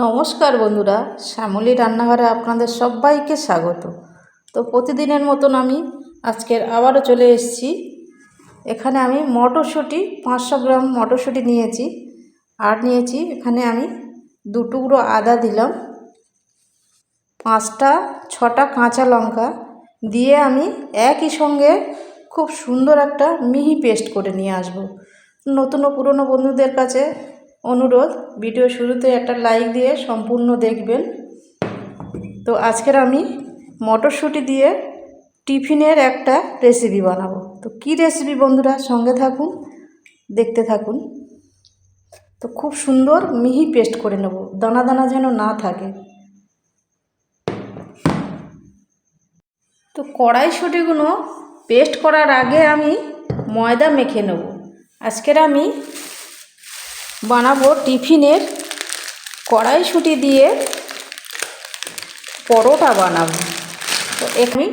নমস্কার বন্ধুরা, শ্যামলী রান্নাঘরে আপনাদের সবাইকে স্বাগত। তো প্রতিদিনের মতন আমি আজকের আবারও চলে এসেছি। এখানে আমি মটরশুঁটি, পাঁচশো গ্রাম মটরশুঁটি নিয়েছি। আর নিয়েছি এখানে আমি দু টুকরো আদা দিলাম, পাঁচটা, ছটা কাঁচা লঙ্কা দিয়ে আমি একই সঙ্গে খুব সুন্দর একটা মিহি পেস্ট করে নিয়ে আসব। নতুন ও পুরনো বন্ধুদের কাছে অনুরোধ, ভিডিও শুরুতে একটা লাইক দিয়ে সম্পূর্ণ দেখবেন। তো আজকের আমি মটরশুঁটি দিয়ে টিফিনের একটা রেসিপি বানাবো। তো কী রেসিপি বন্ধুরা? সঙ্গে থাকুন, দেখতে থাকুন। তো খুব সুন্দর মিহি পেস্ট করে নেব, দানা দানা যেন না থাকে। তো কড়াইশুঁটিগুলো পেস্ট করার আগে আমি ময়দা মেখে নেব। আজকের আমি বানাবো টিফিনের কড়াইশুঁটি দিয়ে পরোটা বানাবো। তো আমি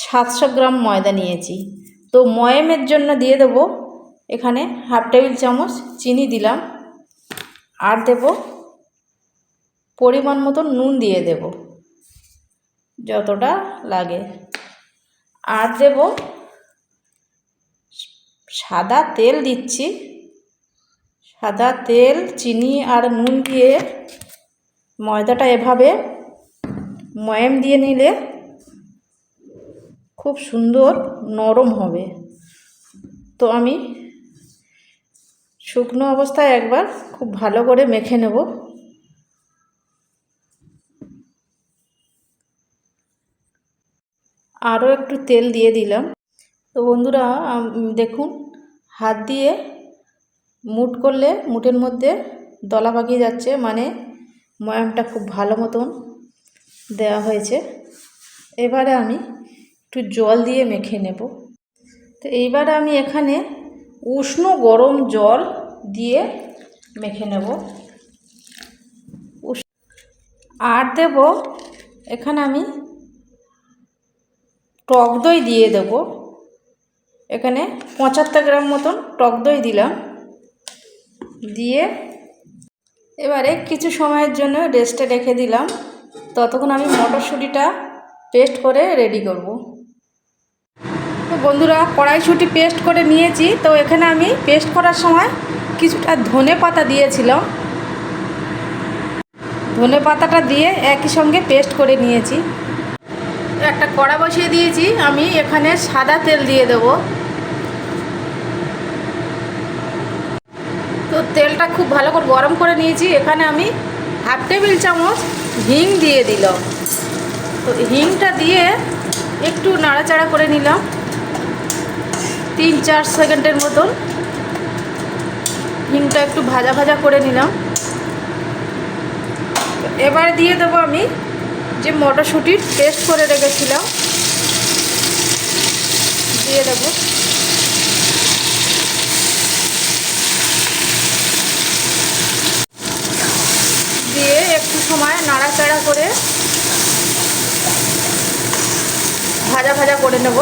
সাতশো গ্রাম ময়দা নিয়েছি। তো ময়মের জন্য দিয়ে দেব এখানে হাফ টেবিল চামচ চিনি দিলাম। আর দেব পরিমাণ মতো নুন দিয়ে দেব, যতটা লাগে। আর দেব সাদা তেল দিচ্ছি। সাদা তেল, চিনি আর নুন দিয়ে ময়দাটা এভাবে ময়াম দিয়ে নিলে খুব সুন্দর নরম হবে। তো আমি শুকনো অবস্থায় একবার খুব ভালো করে মেখে নেব। আরও একটু তেল দিয়ে দিলাম। তো বন্ধুরা দেখুন, হাত দিয়ে মুট করলে মুটের মধ্যে দলা পাকিয়ে যাচ্ছে মানে ময়ামটা খুব ভালো মতন দেওয়া হয়েছে। এবারে আমি একটু জল দিয়ে মেখে নেব। তো এইবারে আমি এখানে উষ্ণ গরম জল দিয়ে মেখে নেব। আর দেব, এখানে আমি টক দই দিয়ে দেব। এখানে পঁচাত্তর গ্রাম মতন টক দই দিলাম। দিয়ে এবারে কিছু সময়ের জন্য রেস্টে রেখে দিলাম। ততক্ষণ আমি মটরশুঁটিটা পেস্ট করে রেডি করব। তো বন্ধুরা, কড়াইশুঁটি পেস্ট করে নিয়েছি। তো এখানে আমি পেস্ট করার সময় কিছুটা ধনে পাতা দিয়েছিলাম। ধনে পাতাটা দিয়ে একই সঙ্গে পেস্ট করে নিয়েছি। একটা কড়া বসিয়ে দিয়েছি। আমি এখানে সাদা তেল দিয়ে দেবো। তেলটা খুব ভালো করে গরম করে নিয়েছি। এখানে আমি হাফ টেবিল চামচ হিং দিয়ে দিলাম। তো হিংটা দিয়ে একটু নাড়াচাড়া করে নিলাম। তিন চার সেকেন্ডের মতন হিংটা একটু ভাজা ভাজা করে নিলাম। এবার দিয়ে দেবো আমি যে মটরশুঁটির পেস্ট করে রেখেছিলাম। দিয়ে দেবো দিয়ে একটু সময় নাড়াচাড়া করে ভাজা ভাজা করে নেব।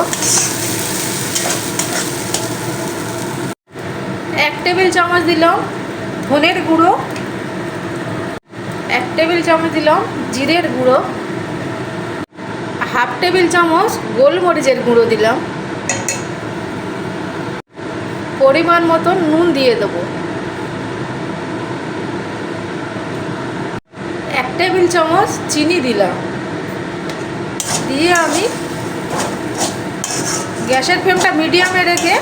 এক টেবিল চামচ দিলাম ধনের গুঁড়ো। এক টেবিল চামচ দিলাম জিরের গুঁড়ো। হাফ টেবিল চামচ গোলমরিচের গুঁড়ো দিলাম। পরিমাণ মতো নুন দিয়ে দেবো। টেবিল চামচ চিনি দিলাম। দিয়ে আমি গ্যাসের ফ্লেমটা মিডিয়ামে রেখে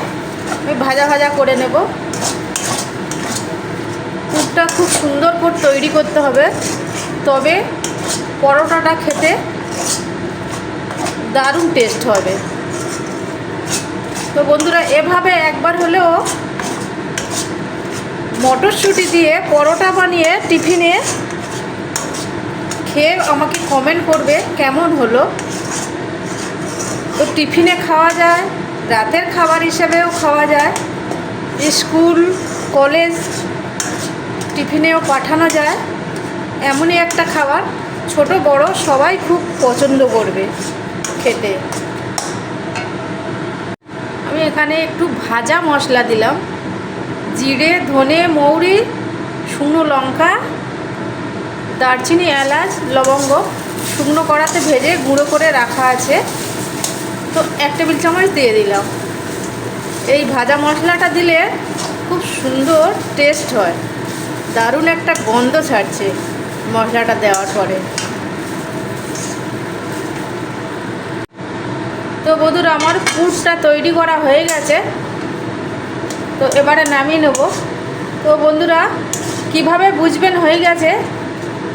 আমি ভাজা ভাজা করে নেব। পুরটা খুব সুন্দর করে তৈরি করতে হবে। তবে পরোটাটা খেতে দারুণ টেস্ট হবে। তো বন্ধুরা, এভাবে একবার হলেও মটরশুঁটি দিয়ে পরোটা বানিয়ে টিফিনে খেয়ে আমাকে কমেন্ট করবে কেমন হলো। তো টিফিনে খাওয়া যায়, রাতের খাবার হিসেবেও খাওয়া যায়, স্কুল, কলেজ, টিফিনেও পাঠানো যায়, এমনই একটা খাবার ছোট বড় সবাই খুব পছন্দ করবে খেতে। আমি এখানে একটু ভাজা মশলা দিলাম, জিরে, ধনে, মৌরি, শুকনো লঙ্কা দারচিনি, এলাচ, লবঙ্গ শুকনো কড়াতে ভেজে গুঁড়ো করে রাখা আছে। তো এক টেবিল চামচ দিয়ে দিলাম। এই ভাজা মশলাটা দিলে খুব সুন্দর টেস্ট হয়। দারুণ একটা গন্ধ ছাড়ছে মশলাটা দেওয়ার পরে। তো বধুর আমার পুরটা তৈরি করা হয়ে গেছে। তো এবারে নামিয়ে নেব। তো বন্ধুরা, কীভাবে বুঝবেন হয়ে গেছে?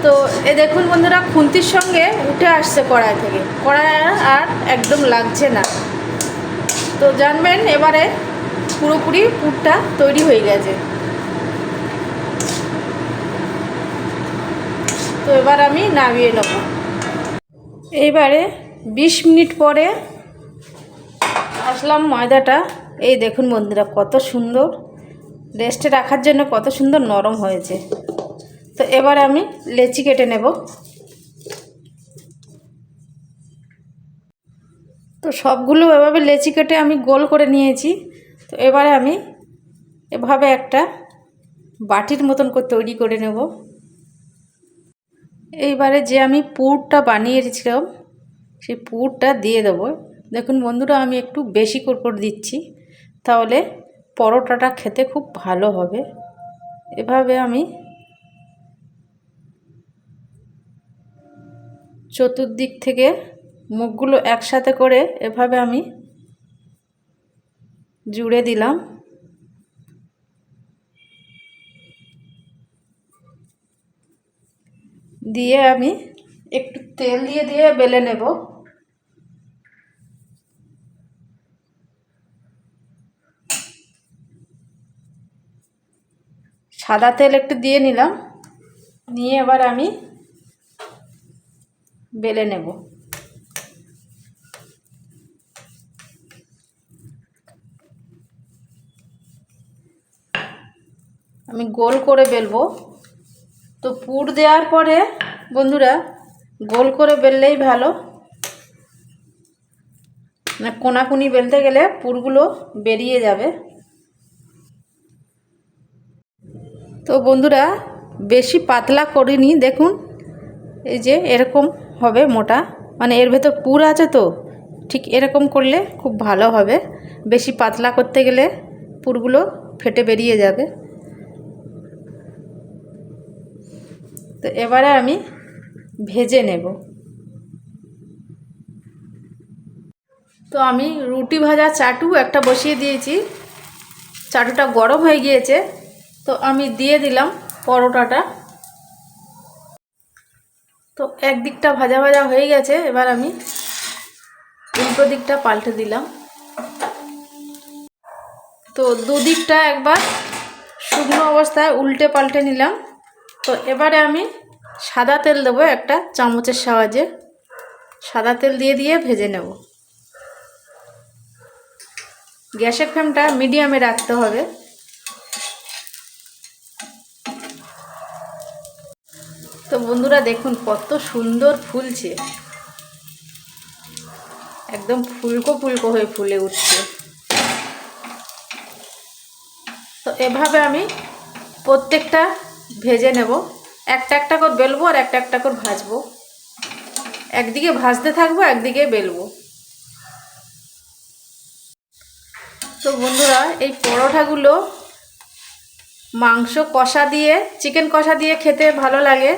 তো এ দেখুন বন্ধুরা, খুন্তির সঙ্গে উঠে আসছে কড়াই থেকে। কড়াই আর একদম লাগছে না। তো জানবেন এবারে পুরোপুরি পুরটা তৈরি হয়ে গেছে। তো এবার আমি নামিয়ে নেব। এইবারে বিশ মিনিট পরে আসলাম ময়দাটা। এই দেখুন বন্ধুরা, কত সুন্দর। রেস্টে রাখার জন্য কত সুন্দর নরম হয়েছে। তো এবার আমি লেচি কেটে নেব। তো সবগুলো এভাবে লেচি কেটে আমি গোল করে নিয়েছি। তো এবারে আমি এভাবে একটা বাটির মতন করে তৈরি করে নেব। এইবারে যে আমি পুরটা বানিয়েছিলাম, সেই পুরটা দিয়ে দেবো। দেখুন বন্ধুরা, আমি একটু বেশি করে দিচ্ছি, তাহলে পরোটাটা খেতে খুব ভালো হবে। এভাবে আমি চতুর্দিক থেকে মুখগুলো একসাথে করে এভাবে আমি জুড়ে দিলাম। দিয়ে আমি একটু তেল দিয়ে দিয়ে বেলে নেব। সাদা তেল একটু দিয়ে নিলাম। নিয়ে এবার আমি বেলে নেব। আমি গোল করে বেলবো। তো পুর দেওয়ার পরে, বন্ধুরা, গোল করে বেললেই ভালো। না কোনাকুনি বেলতে গেলে পুরগুলো বেরিয়ে যাবে। তো বন্ধুরা, বেশি পাতলা করিনি, দেখুন, এই যে এরকম হবে মোটা। মানে এর ভেতর পুর আছে তো, ঠিক এরকম করলে খুব ভালো হবে। বেশি পাতলা করতে গেলে পুরগুলো ফেটে বেরিয়ে যাবে। তো এবারে আমি ভেজে নেব। তো আমি রুটি ভাজা চাটু একটা বসিয়ে দিয়েছি। চাটুটা গরম হয়ে গিয়েছে। তো আমি দিয়ে দিলাম পরোটাটা। একদিকটা ভাজা ভাজা হয়ে গেছে, এবার আমি উল্টো দিকটা পাল্টে দিলাম। তো দুদিকটা একবার শুকনো অবস্থায় উল্টে পাল্টে নিলাম। তো এবারে আমি সাদা তেল দেবো একটা চামচের সাহায্যে। সাদা তেল দিয়ে দিয়ে ভেজে নেব। গ্যাসের ফ্লেমটা মিডিয়ামে রাখতে হবে। বন্ধুরা দেখুন, কত সুন্দর ফুলছে। একদম ফুলকো ফুলকো হয়ে ফুলে উঠছে। তো এভাবে আমি প্রত্যেকটা ভেজে নেব। একটা একটা করে বেলবো আর একটা একটা করে ভাজবো। একদিকে ভাজতে থাকব, একদিকে বেলবো। তো বন্ধুরা, এই পরোটাগুলো মাংস কষা দিয়ে, চিকেন কষা দিয়ে খেতে ভালো লাগে।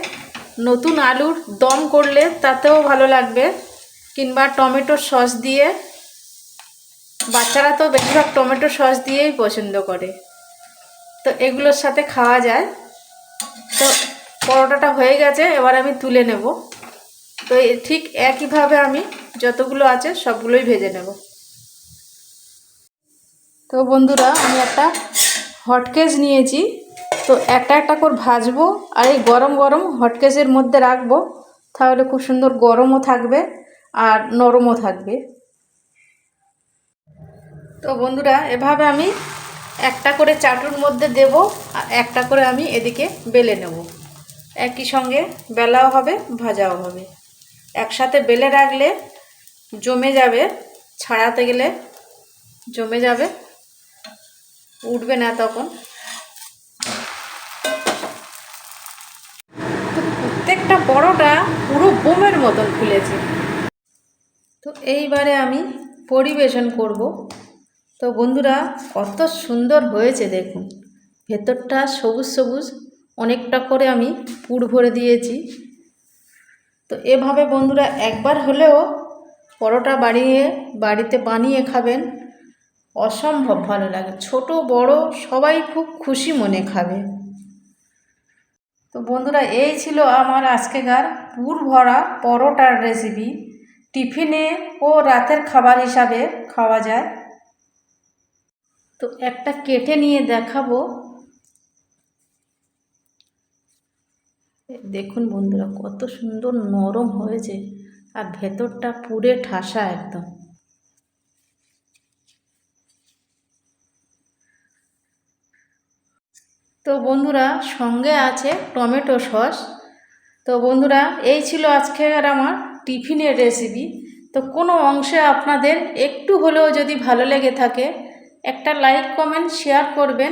নতুন আলুর দম করলে তাতেও ভালো লাগবে। কিংবা টমেটোর সস দিয়ে। বাচ্চারা তো বেশিরভাগ টমেটো সস দিয়েই পছন্দ করে। তো এগুলোর সাথে খাওয়া যায়। তো পরোটাটা হয়ে গেছে, এবার আমি তুলে নেব। তো ঠিক একইভাবে আমি যতগুলো আছে সবগুলোই ভেজে নেব। তো বন্ধুরা, আমি একটা হটকেস নিয়েছি। তো একটা একটা করে ভাজবো আর এই গরম গরম হটকেসের মধ্যে রাখব। তাহলে খুব সুন্দর গরমও থাকবে আর নরমও থাকবে। তো বন্ধুরা, এভাবে আমি একটা করে চাটুর মধ্যে দেব আর একটা করে আমি এদিকে বেলে নেব। একই সঙ্গে বেলাও হবে, ভাজাও হবে। একসাথে বেলে রাখলে জমে যাবে, ছাড়াতে গেলে জমে যাবে, উঠবে না তখন। প্রত্যেকটা পরোটা পুরো বোমের মতন ফুলেছে। তো এইবারে আমি পরিবেশন করব। তো বন্ধুরা, কত সুন্দর হয়েছে দেখুন। ভেতরটা সবুজ সবুজ, অনেকটা করে আমি পুর ভরে দিয়েছি। তো এভাবে বন্ধুরা একবার হলেও পরোটা বাড়িয়ে বাড়িতে বানিয়ে খাবেন, অসম্ভব ভালো লাগে। ছোট, বড়, সবাই খুব খুশি মনে খাবে। তো বন্ধুরা, এই ছিল আমার আজকেকার পুর ভরা পরোটার রেসিপি টিফিনে ও রাতের খাবার হিসাবে খাওয়া যায়। তো একটা কেটে নিয়ে দেখাবো। দেখুন বন্ধুরা, কত সুন্দর নরম হয়েছে আর ভেতরটা পুরে ঠাসা একদম। তো বন্ধুরা, সঙ্গে আছে টমেটো সস। তো বন্ধুরা, এই ছিল আজকের আমার টিফিনের রেসিপি তো কোনো অংশে আপনাদের একটু হলেও যদি ভালো লেগে থাকে, একটা লাইক কমেন্ট শেয়ার করবেন।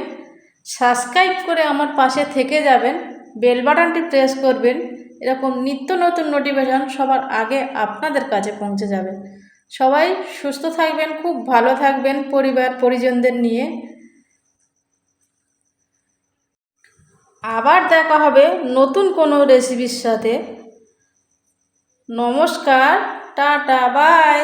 সাবস্ক্রাইব করে আমার পাশে থেকে যাবেন। বেল বাটনটি প্রেস করবেন। এরকম নিত্য নতুন নোটিফিকেশান সবার আগে আপনাদের কাছে পৌঁছে যাবে। সবাই সুস্থ থাকবেন, খুব ভালো থাকবেন পরিবার, পরিজনদের নিয়ে। আবার দেখা হবে নতুন কোনো রেসিপির সাথে। নমস্কার টাটা বাই